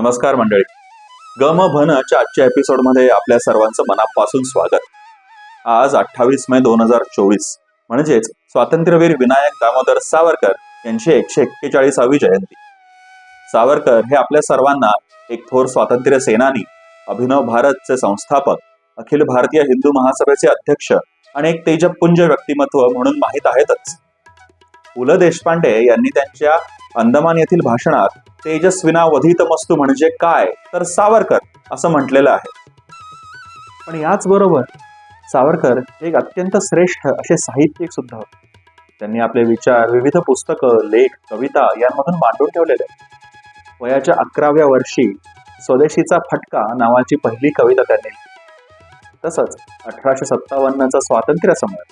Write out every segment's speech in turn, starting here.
नमस्कार मंडळी. गम भनच्या आजच्या एपिसोडमध्ये आपल्या सर्वांचं मनापासून स्वागत. आज अठ्ठावीस मे दोन हजार चोवीस. म्हणजेच स्वातंत्र्यवीर विनायक दामोदर सावरकर यांची एकशे एक्केचाळीसावी जयंती. सावरकर हे आपल्या सर्वांना एक थोर स्वातंत्र्य सेनानी अभिनव भारतचे संस्थापक अखिल भारतीय हिंदू महासभेचे अध्यक्ष आणि एक तेजपुंज व्यक्तिमत्व म्हणून माहीत आहेतच. पु ल देशपांडे यांनी त्यांच्या अंदमान येथील भाषणात तेजस्विना वधित मस्तू म्हणजे काय तर सावरकर असं म्हटलेलं आहे. पण याचबरोबर सावरकर एक अत्यंत श्रेष्ठ असे साहित्यिक सुद्धा होते. त्यांनी आपले विचार विविध पुस्तकं लेख कविता यांमधून मांडून ठेवलेले वयाच्या अकराव्या वर्षी स्वदेशीचा फटका नावाची पहिली कविता त्यांनी लिहिली. तसंच अठराशे सत्तावन्नचा स्वातंत्र्य समर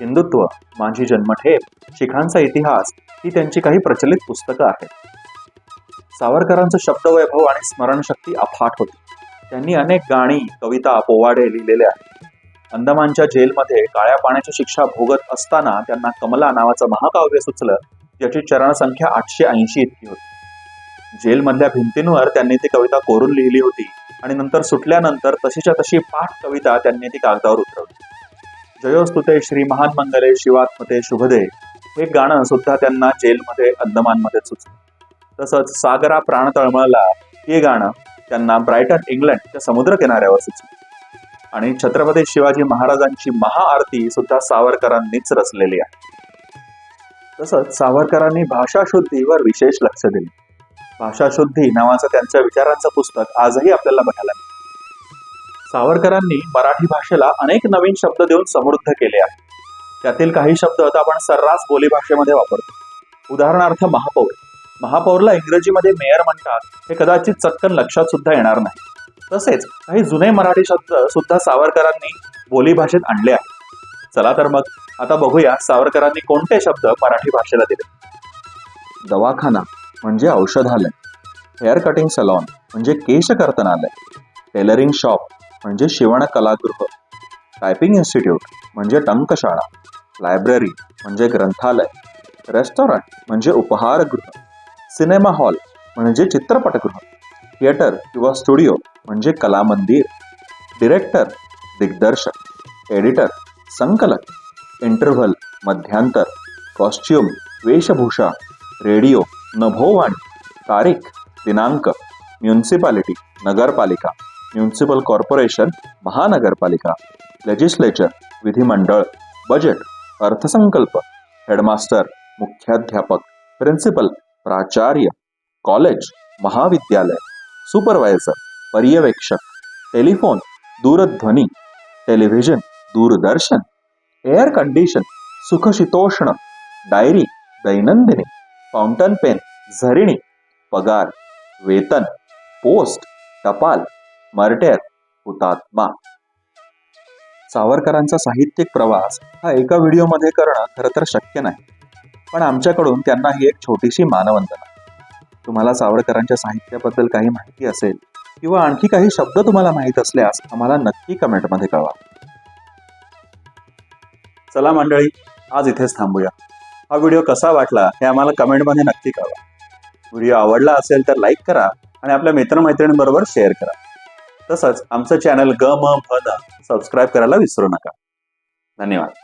हिंदुत्व माझी जन्मठेप शिखांचा इतिहास ही त्यांची काही प्रचलित पुस्तकं आहेत. सावरकरांचं शब्दवैभव आणि स्मरणशक्ती अफाट होती. त्यांनी अनेक गाणी कविता पोवाडे लिहिलेले आहेत. अंदमानच्या जेलमध्ये काळ्या पाण्याची शिक्षा भोगत असताना त्यांना कमला नावाचं महाकाव्य सुचलं ज्याची चरणसंख्या आठशे ऐंशी इतकी होती. जेलमधल्या भिंतींवर त्यांनी ती कविता कोरून लिहिली होती आणि नंतर सुटल्यानंतर तशीच्या तशी पाठ कविता त्यांनी ती कागदावर उतरवली. जयोस्तुते श्री महान मंगले शिवात्मते शुभदे. हे गाणं सुद्धा त्यांना जेलमध्ये अंदमानमध्ये सुचलं. तसंच सागरा प्राण तळमळला हे गाणं त्यांना ब्रायटन इंग्लंडच्या समुद्र किनाऱ्यावर सुचलं. आणि छत्रपती शिवाजी महाराजांची महाआरती सुद्धा सावरकरांनीच रचलेली आहे. तसंच सावरकरांनी भाषाशुद्धीवर विशेष लक्ष दिले. भाषाशुद्धी नावाचं त्यांच्या विचारांचं पुस्तक आजही आपल्याला बघायला मिळतं. सावरकरांनी मराठी भाषेला अनेक नवीन शब्द देऊन समृद्ध केले आहे. त्यातील काही शब्द आता आपण सर्रास बोलीभाषेमध्ये वापरतो. उदाहरणार्थ महापौर. महापौरला इंग्रजीमध्ये मेयर म्हणतात. हे कदाचित चटकन लक्षात सुद्धा येणार नाही. तसेच काही जुने मराठी शब्द सुद्धा सावरकरांनी बोलीभाषेत आणले आहेत. चला तर मग आता बघूया सावरकरांनी कोणते शब्द मराठी भाषेला दिले. दवाखाना म्हणजे औषधालय. हेअर कटिंग सलॉन म्हणजे केश कर्तनालय. टेलरिंग शॉप म्हणजे शिवण कलागृह टायपिंग इन्स्टिट्यूट म्हणजे टंकशाळा लायब्ररी म्हणजे ग्रंथालय रेस्टॉरंट म्हणजे उपहारगृह सिनेमा हॉल म्हणजे चित्रपटगृह थिएटर किंवा स्टुडिओ म्हणजे कलामंदिर डिरेक्टर दिग्दर्शक एडिटर संकलक इंटरव्हल मध्यांतर कॉस्ट्युम वेशभूषा रेडिओ नभोवाणी, तारीख दिनांक म्युन्सिपालिटी नगरपालिका. म्युन्सिपल कॉर्पोरेशन महानगरपालिका लेजिस्लेचर विधिमंडळ बजेट अर्थसंकल्प हेडमास्टर मुख्याध्यापक प्रिन्सिपल प्राचार्य कॉलेज महाविद्यालय सुपरवायझर पर्यवेक्षक टेलिफोन दूरध्वनी टेलिव्हिजन दूरदर्शन एअर कंडिशन सुखशीतोष्ण डायरी दैनंदिनी फाउंटन पेन झरिणी पगार वेतन पोस्ट टपाल मर्टेर हुतात्मा. सावरकरांचा साहित्यिक प्रवास हा एका व्हिडिओमध्ये करणं खरं तर शक्य नाही. पण आमच्याकडून त्यांना ही एक छोटीशी मानवंदना. तुम्हाला सावरकरांच्या साहित्याबद्दल काही माहिती असेल किंवा आणखी काही शब्द तुम्हाला माहीत असल्यास आम्हाला नक्की कमेंटमध्ये कळवा. चला मंडळी आज इथेच थांबूया. हा व्हिडिओ कसा वाटला हे आम्हाला कमेंटमध्ये नक्की कळवा. व्हिडिओ आवडला असेल तर लाईक करा आणि आपल्या मित्रमैत्रिणींबरोबर शेअर करा. तसंच आमचं चॅनल ग म भ सबस्क्राईब करायला विसरू नका. धन्यवाद.